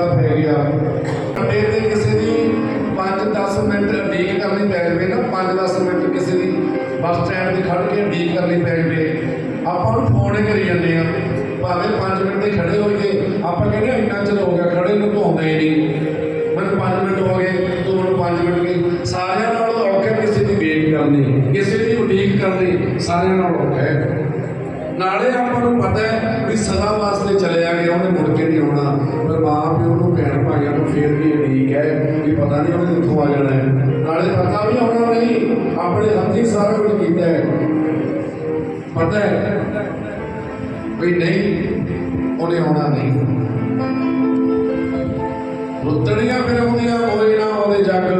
ਰੋਕਾ ਪੈ ਗਿਆ। ਅੱਡੇ ਤੇ ਕਿਸੇ ਦੀ 5-10 ਮਿੰਟ ਉਡੀਕ ਕਰਨੀ ਪੈ ਜਾਵੇ ਨਾ 5-10 ਮਿੰਟ ਕਿਸੇ ਦੀ ਬੱਸ ਸਟੈਂਡ ਤੇ ਖੜ੍ਹ ਕੇ ਉਡੀਕ ਕਰਨੀ ਪੈ ਜਾਵੇ। ਆਪਾਂ ਨੂੰ ਫੋਨ ਹੀ ਕਰੀ ਜਾਂਦੇ ਆ। ਭਾਵੇਂ 5 ਮਿੰਟ ਦੇ ਖੜੇ ਹੋਈਏ, ਆਪਾਂ ਕਹਿੰਦੇ ਇੰਨਾ ਚਿਰ ਹੋ ਗਿਆ, ਖੜੇ ਨੂੰ ਧੋਂਦੇ ਹੀ ਨਹੀਂ। ਮੈਨੂੰ 5 ਮਿੰਟ ਹੋ ਗਏ, ਤੂੰ ਮੈਨੂੰ 5 ਮਿੰਟ ਗਏ ਸਾਰਿਆਂ ਨਾਲੋਂ ਔਖਾ ਕਿਸੇ ਦੀ ਵੇਟ ਕਰਨੀ, ਕਿਸੇ ਦੀ ਉਡੀਕ ਕਰਨੀ, ਸਾਰਿਆਂ ਨਾਲ ਔਖਾ ਹੈ। ਨਾਲੇ ਆਪਾਂ ਨੂੰ ਪਤਾ ਹੈ ਵੀ ਸਦਾ ਵਾਸਤੇ ਚਲਿਆ ਗਿਆ, ਉਹਨੇ ਮੁੜ ਕੇ ਨਹੀਂ ਆਉਣਾ। ਪਰ ਮਾਂ ਪਿਓ ਨੂੰ, ਭੈਣ ਭਾਈਆਂ ਨੂੰ ਫੇਰ ਵੀ ਉਡੀਕ ਹੈ ਵੀ ਪਤਾ ਨਹੀਂ ਉਹਨੇ ਕਿੱਥੋਂ ਆ ਜਾਣਾ ਹੈ। ਨਾਲੇ ਪਤਾ ਵੀ ਆਉਣਾ ਨਹੀਂ ਆਪਣੇ ਹੱਥੀਂ ਸਾਰਾ ਕੁਝ ਕੀਤਾ ਹੈ। ਪਤਾ ਹੈ ਵੀ ਨਹੀਂ, ਉਹਨੇ ਆਉਣਾ ਨਹੀਂ। ਰੁੱਤਣੀਆਂ ਫਿਰ ਆਉਂਦੀਆਂ ਹੋਏ ਨਾ ਉਹਦੇ ਜੱਗ।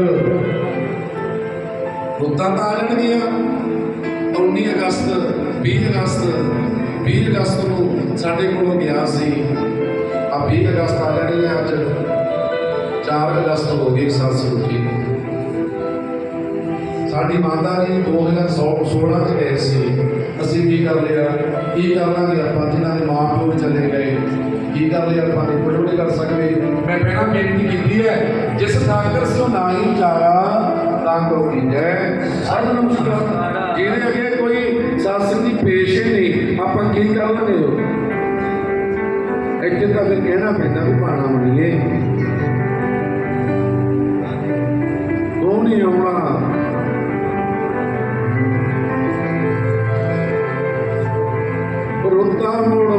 ਰੁੱਤਾਂ ਤਾਂ ਆ ਜਾਣਗੀਆਂ 19 ਅਗਸਤ 20 ਅਗਸਤ 20 ਅਗਸਤ ਨੂੰ ਸਾਡੇ ਕੋਲੋਂ ਗਿਆ ਸੀ। ਆ 20 ਅਗਸਤ ਆ ਜਾਣੀ ਹੈ ਅੱਜ। 4 ਅਗਸਤ ਹੋ ਗਈ ਸਰਸਵਤੀ ਜੀ ਸਾਡੀ ਮਾਤਾ ਜੀ 2016 ਚ ਗਏ ਸੀ। ਅਸੀਂ ਕੀ ਕਰ ਲਿਆ? ਕੀ ਕਰ ਲਾਂਗੇ ਆਪਾਂ? ਜਿਨ੍ਹਾਂ ਦੇ ਮਾਂ ਪਿਓ ਚਲੇ ਗਏ। ਕੀ ਕਰ ਲਿਆ ਆਪਾਂ? ਨੇ ਕੁਝ ਨਹੀਂ ਕਰ ਸਕਦੇ। ਮੈਂ ਪਹਿਲਾਂ ਬੇਨਤੀ ਕੀਤੀ ਹੈ, ਜਿਸ ਸਾਗਰ ਸੋ ਨਾਹੀ ਚਾਰਾ ਤਾਂ ਕੋ ਕੀਜੈ ਸਾਧ ਨਮਸਕਾਰ ਜਿਹਦੇ ਅੱਗੇ ਕੋਈ ਸਾਸਨ ਦੀ ਪੇਸ਼ ਹੀ ਨਹੀਂ ਆਪਾਂ ਕੀ ਕਰ ਲਾਂਗੇ ਇੱਥੇ ਤਾਂ ਫਿਰ ਕਹਿਣਾ ਪੈਂਦਾ ਵੀ ਪਾਣਾ ਮੰਨੀਏ। ਉਹ ਨਹੀਂ ਆਉਣਾ? ਰੁੱਤਾਂ ਮੁੜ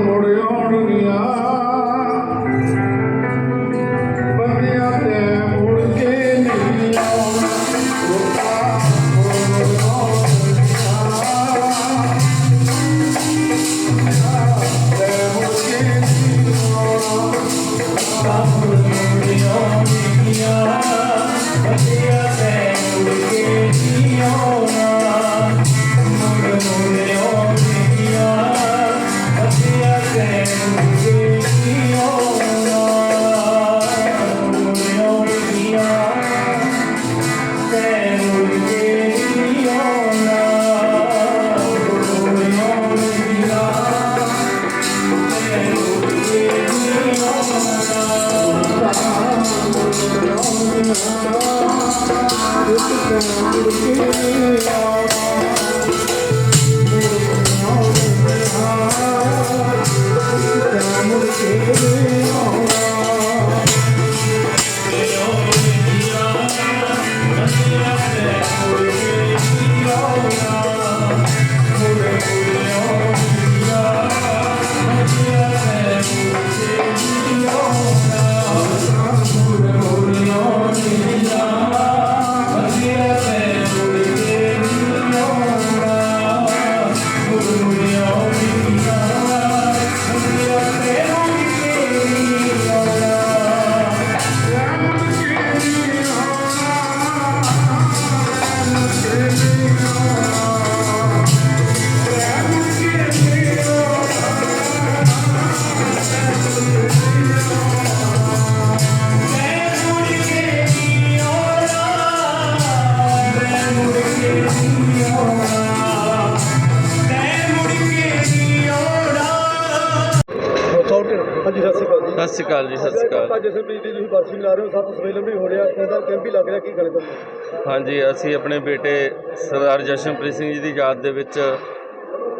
ਹਾਂਜੀ ਸਤਿ ਸ਼੍ਰੀ ਅਕਾਲ ਜੀ ਸਤਿ ਸ਼੍ਰੀ ਅਕਾਲ ਜੀ ਸਤਿ ਸ਼੍ਰੀ ਅਕਾਲ ਅੱਜ ਜਸਨਪ੍ਰੀਤ ਦੀ ਤੁਸੀਂ ਬਰਸੀ ਮਨਾ ਰਹੇ ਹੋ ਸੱਤ ਸਵੇਲਮ ਵੀ ਹੋ ਰਿਹਾ ਕਹਿੰਦਾ ਕੈਂਪ ਵੀ ਲੱਗ ਰਿਹਾ ਕੀ ਗੱਲ ਤੁਹਾਨੂੰ ਹਾਂਜੀ, ਅਸੀਂ ਆਪਣੇ ਬੇਟੇ ਸਰਦਾਰ ਜਸ਼ਨਪ੍ਰੀਤ ਸਿੰਘ ਜੀ ਦੀ ਯਾਦ ਦੇ ਵਿੱਚ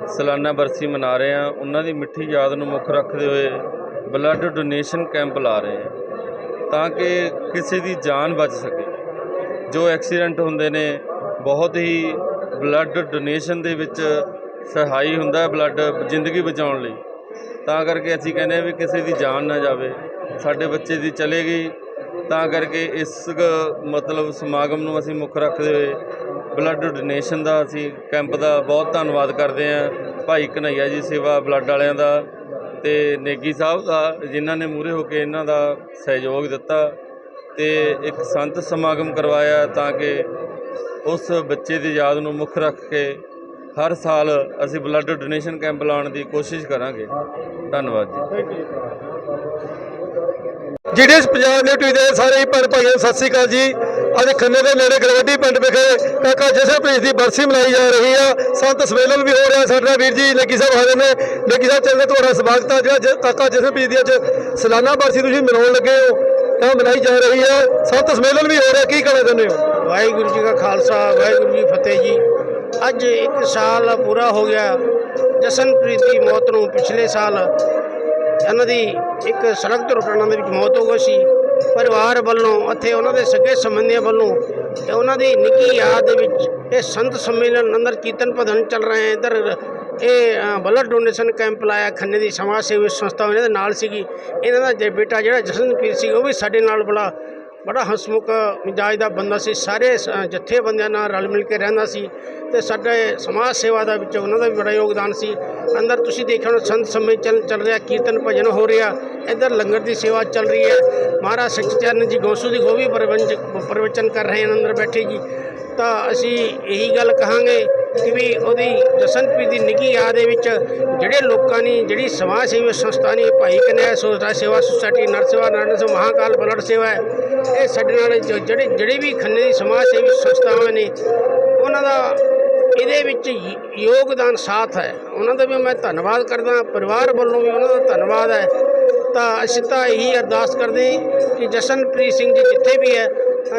ਸਾਲਾਨਾ ਬਰਸੀ ਮਨਾ ਰਹੇ ਹਾਂ। ਉਹਨਾਂ ਦੀ ਮਿੱਠੀ ਯਾਦ ਨੂੰ ਮੁੱਖ ਰੱਖਦੇ ਹੋਏ ਬਲੱਡ ਡੋਨੇਸ਼ਨ ਕੈਂਪ ਲਾ ਰਹੇ ਹਾਂ। ਤਾਂ ਕਿ ਕਿਸੇ ਦੀ ਜਾਨ ਬਚ ਸਕੇ। ਜੋ ਐਕਸੀਡੈਂਟ ਹੁੰਦੇ ਨੇ ਬਹੁਤ ਹੀ ਬਲੱਡ ਡੋਨੇਸ਼ਨ ਦੇ ਵਿੱਚ ਸਹਾਈ ਹੁੰਦਾ ਬਲੱਡ ਜ਼ਿੰਦਗੀ ਬਚਾਉਣ ਲਈ। ਤਾਂ ਕਰਕੇ ਅਸੀਂ ਕਹਿੰਦੇ ਹਾਂ ਵੀ ਕਿਸੇ ਦੀ ਜਾਨ ਨਾ ਜਾਵੇ, ਸਾਡੇ ਬੱਚੇ ਦੀ ਚਲੇ ਗਈ ਤਾਂ ਕਰਕੇ ਇਸ ਮਤਲਬ ਸਮਾਗਮ ਨੂੰ ਅਸੀਂ ਮੁੱਖ ਰੱਖਦੇ ਹੋਏ ਬਲੱਡ ਡੋਨੇਸ਼ਨ ਦਾ ਅਸੀਂ ਕੈਂਪ ਦਾ ਬਹੁਤ ਧੰਨਵਾਦ ਕਰਦੇ ਹਾਂ। ਭਾਈ ਕਨਈਆ ਜੀ ਸੇਵਾ ਬਲੱਡ ਵਾਲਿਆਂ ਦਾ ਤੇ ਨੇਗੀ ਸਾਹਿਬ ਦਾ, ਜਿਨ੍ਹਾਂ ਨੇ ਮੂਹਰੇ ਹੋ ਕੇ ਇਹਨਾਂ ਦਾ ਸਹਿਯੋਗ ਦਿੱਤਾ ਤੇ ਇੱਕ ਸੰਤ ਸਮਾਗਮ ਕਰਵਾਇਆ ਤਾਂ ਕਿ ਉਸ ਬੱਚੇ ਦੀ ਯਾਦ ਨੂੰ ਮੁੱਖ ਰੱਖ ਕੇ ਹਰ ਸਾਲ ਅਸੀਂ ਬਲੱਡ ਡੋਨੇਸ਼ਨ ਕੈਂਪ ਲਾਉਣ ਦੀ ਕੋਸ਼ਿਸ਼ ਕਰਾਂਗੇ। ਧੰਨਵਾਦ ਜੀ। ਜੀਡੀਐਸ ਪੰਜਾਬ ਨਿਊਜ਼ ਟੀਵੀ ਦੇ ਸਾਰੇ ਹੀ ਭੈਣ ਭਾਈਆਂ ਸਤਿ ਸ਼੍ਰੀ ਅਕਾਲ ਜੀ। ਅੱਜ ਖੰਨੇ ਦੇ ਨੇੜੇ ਗਲਵੱਡੀ ਪਿੰਡ ਵਿਖੇ ਕਾਕਾ ਜਸ਼ਨਪ੍ਰੀਤ ਦੀ ਬਰਸੀ ਮਨਾਈ ਜਾ ਰਹੀ ਆ। ਸੰਤ ਸਵੇਲਨ ਵੀ ਹੋ ਰਿਹਾ ਸਾਡੇ ਵੀਰ ਜੀ ਲੱਕੀ ਸਾਹਿਬ ਹਾਜ਼ਰ ਨੇ। ਲੱਕੀ ਸਾਹਿਬ ਚੱਲਦੇ ਤੁਹਾਡਾ ਸਵਾਗਤ ਆ। ਜਿਹੜਾ ਜ- ਕਾਕਾ ਜਸ਼ਨਪ੍ਰੀਤ ਦੀ ਅੱਜ ਸਲਾਨਾ ਬਰਸੀ ਤੁਸੀਂ ਮਨਾਉਣ ਲੱਗੇ ਹੋ, ਤਾਂ ਮਨਾਈ ਜਾ ਰਹੀ ਹੈ ਸੰਤ ਸੰਮੇਲਨ ਵੀ ਹੋ ਰਿਹਾ, ਕੀ ਕਹਿਣਾ ਚਾਹੁੰਦੇ ਹੋ? ਵਾਹਿਗੁਰੂ ਜੀ ਕਾ ਖਾਲਸਾ, ਵਾਹਿਗੁਰੂ ਜੀ ਫਤਿਹ ਜੀ। ਅੱਜ ਇੱਕ ਸਾਲ ਪੂਰਾ ਹੋ ਗਿਆ, ਜਸ਼ਨਪ੍ਰੀਤ ਦੀ ਮੌਤ ਨੂੰ ਪਿਛਲੇ ਸਾਲ ਇਹਨਾਂ ਦੀ ਇੱਕ ਸੜਕ ਦੁਰਘਟਨਾ ਦੇ ਵਿੱਚ ਮੌਤ ਹੋ ਗਈ ਸੀ। ਪਰਿਵਾਰ ਵੱਲੋਂ ਅਤੇ ਉਹਨਾਂ ਦੇ ਸਗੇ ਸੰਬੰਧੀਆਂ ਵੱਲੋਂ ਤੇ ਉਹਨਾਂ ਦੀ ਨਿੱਕੀ ਯਾਦ ਦੇ ਵਿੱਚ ਇਹ ਸੰਤ ਸੰਮੇਲਨ ਅੰਦਰ ਕੀਰਤਨ ਭਜਨ ਚੱਲ ਰਹੇ ਹੈ। ਇੱਧਰ ਇਹ ਬਲੱਡ ਡੋਨੇਸ਼ਨ ਕੈਂਪ ਲਾਇਆ ਖੰਨੇ ਦੀ ਸਮਾਜ ਸੇਵੀ ਸੰਸਥਾ ਉਹਨਾਂ ਦੇ ਨਾਲ ਸੀਗੀ। ਇਹਨਾਂ ਦਾ ਜੇ ਬੇਟਾ ਜਿਹੜਾ ਜਸ਼ਨਪ੍ਰੀਤ ਸੀ, ਉਹ ਵੀ ਸਾਡੇ ਨਾਲ ਬੜਾ ਬੜਾ ਹਸਮੁਖ ਮਿਜਾਜ ਦਾ ਬੰਦਾ ਸੀ। ਸਾਰੇ ਸ- ਜਥੇਬੰਦੀਆਂ ਨਾਲ ਰਲ ਮਿਲ ਕੇ ਰਹਿੰਦਾ ਸੀ ਤੇ ਸਾਡੇ ਸਮਾਜ ਸੇਵਾ ਦਾ ਵਿੱਚ ਉਹਨਾਂ ਦਾ ਵੀ ਬੜਾ ਯੋਗਦਾਨ ਸੀ। ਅੰਦਰ ਤੁਸੀਂ ਦੇਖਿਆ ਹੋਣਾ ਸੰਤ ਸਮੇਂ ਚੱਲ ਚੱਲ ਰਿਹਾ, ਕੀਰਤਨ ਭਜਨ ਹੋ ਰਿਹਾ, ਇੱਧਰ ਲੰਗਰ ਦੀ ਸੇਵਾ ਚੱਲ ਰਹੀ ਹੈ। ਮਹਾਰਾਜ ਸਚਿਆਨੰਦ ਜੀ ਗੋਸੂ ਦੀ ਗੋਵੀ ਪ੍ਰਵੰਚ ਪ੍ਰਵਚਨ ਕਰ ਰਹੇ ਹਨ ਅੰਦਰ ਬੈਠੇ ਜੀ। ਤਾਂ ਅਸੀਂ ਇਹੀ ਗੱਲ ਕਹਾਂਗੇ ਕਿ ਵੀ ਉਹਦੀ ਜਸਨਪ੍ਰੀਤ ਦੀ ਨਿੱਘੀ ਯਾਦ ਦੇ ਵਿੱਚ ਜਿਹੜੇ ਲੋਕਾਂ ਨੇ, ਜਿਹੜੀ ਸਮਾਜ ਸੇਵੀ ਸੰਸਥਾ ਨੇ, ਭਾਈ ਕਨਿਆ ਸੋਚਦਾ ਸੇਵਾ ਸੁਸਾਇਟੀ ਨਰ ਸੇਵਾ ਨਾਰਾਇਣ ਸੇਵਾ ਮਹਾਕਾਲ ਬਲੱਡ ਸੇਵਾ ਇਹ ਸਾਡੇ ਨਾਲ ਜੋ- ਜਿਹੜੇ ਜਿਹੜੇ ਵੀ ਖੰਨੇ ਦੀ ਸਮਾਜ ਸੇਵੀ ਸੰਸਥਾਵਾਂ ਨੇ, ਉਹਨਾਂ ਦਾ ਇਹਦੇ ਵਿੱਚ ਯੋਗਦਾਨ ਸਾਥ ਹੈ। ਉਹਨਾਂ ਦਾ ਵੀ ਮੈਂ ਧੰਨਵਾਦ ਕਰਦਾ, ਪਰਿਵਾਰ ਵੱਲੋਂ ਵੀ ਉਹਨਾਂ ਦਾ ਧੰਨਵਾਦ ਹੈ। ਤਾਂ ਅਸੀਂ ਤਾਂ ਇਹੀ ਅਰਦਾਸ ਕਰਦੇ ਕਿ ਜਸ਼ਨਪ੍ਰੀਤ ਸਿੰਘ ਜੀ ਜਿੱਥੇ ਵੀ ਹੈ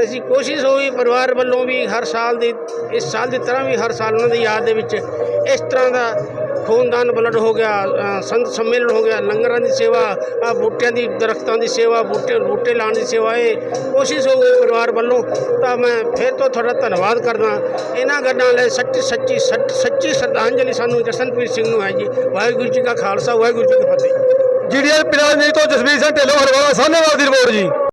ਅਸੀਂ ਕੋਸ਼ਿਸ਼ ਹੋਈ ਪਰਿਵਾਰ ਵੱਲੋਂ ਵੀ ਹਰ ਸਾਲ ਦੀ, ਇਸ ਸਾਲ ਦੀ ਤਰ੍ਹਾਂ ਵੀ ਹਰ ਸਾਲ ਉਹਨਾਂ ਦੀ ਯਾਦ ਦੇ ਵਿੱਚ ਇਸ ਤਰ੍ਹਾਂ ਦਾ ਖੂਨਦਾਨ ਬਲੱਡ ਹੋ ਗਿਆ ਸੰਤ ਸੰਮੇਲਨ ਹੋ ਗਿਆ, ਲੰਗਰਾਂ ਦੀ ਸੇਵਾ, ਆ ਬੂਟਿਆਂ ਦੀ, ਦਰਖਤਾਂ ਦੀ ਸੇਵਾ, ਬੂਟੇ ਬੂਟੇ ਲਾਉਣ ਦੀ ਸੇਵਾ, ਇਹ ਕੋਸ਼ਿਸ਼ ਹੋ ਗਈ ਪਰਿਵਾਰ ਵੱਲੋਂ। ਤਾਂ ਮੈਂ ਫਿਰ ਤੋਂ ਤੁਹਾਡਾ ਧੰਨਵਾਦ ਕਰਦਾ। ਇਹਨਾਂ ਗੱਲਾਂ ਲਈ ਸੱਚੀ ਸੱਚੀ, ਸੱਚ- ਸੱਚੀ ਸ਼ਰਧਾਂਜਲੀ ਸਾਨੂੰ ਜਸਨਪ੍ਰੀਤ ਸਿੰਘ ਨੂੰ ਹੈ ਜੀ। ਵਾਹਿਗੁਰੂ ਜੀ ਕਾ ਖਾਲਸਾ, ਵਾਹਿਗੁਰੂ ਜੀ ਕੀ ਫਤਿਹ। ਜੀਡੀਐਲ ਪਿੰਡ ਤੋਂ ਜਸਵੀਰ ਸਿੰਘ ਢਿੱਲੋਂ, ਹਰਵਾਲਾ ਸਾਹਨੇਵਾਲ ਦੀ ਰਿਪੋਰਟ ਜੀ।